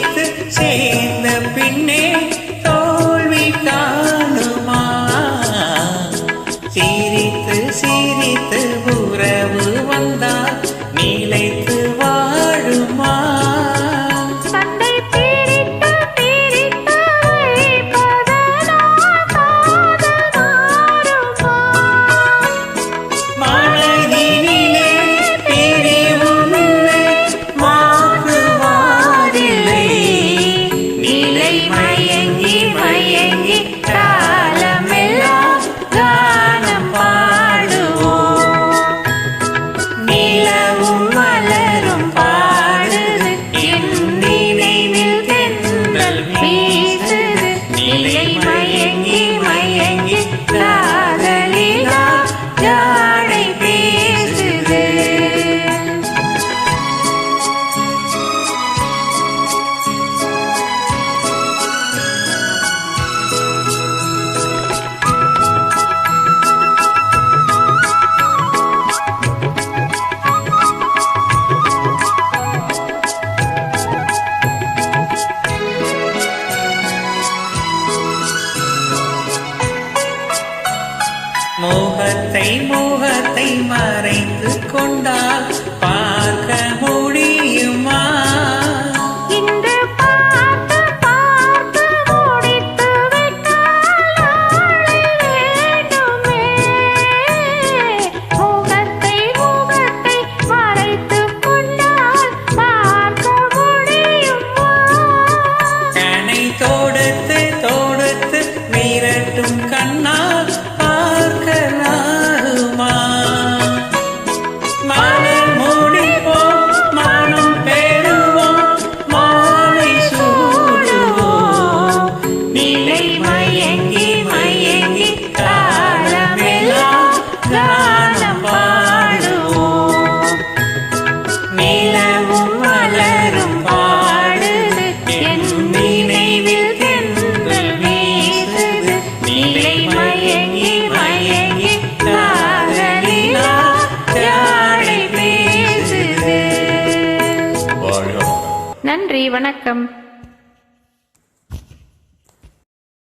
வைத்து சேர்ந்த பின்னே தோல்வி காணுமா? சிரித்து சிரித்து Selvi. உள்ளத்தை மோகத்தை மறைத்து கொண்டால் மயங்கி மயங்கி காலமெல்லாம் காலம் பாடுவோம் என் நினைவில் தென்றல் வீசுது நிலை மயங்கி மயங்கி நன்றி வணக்கம்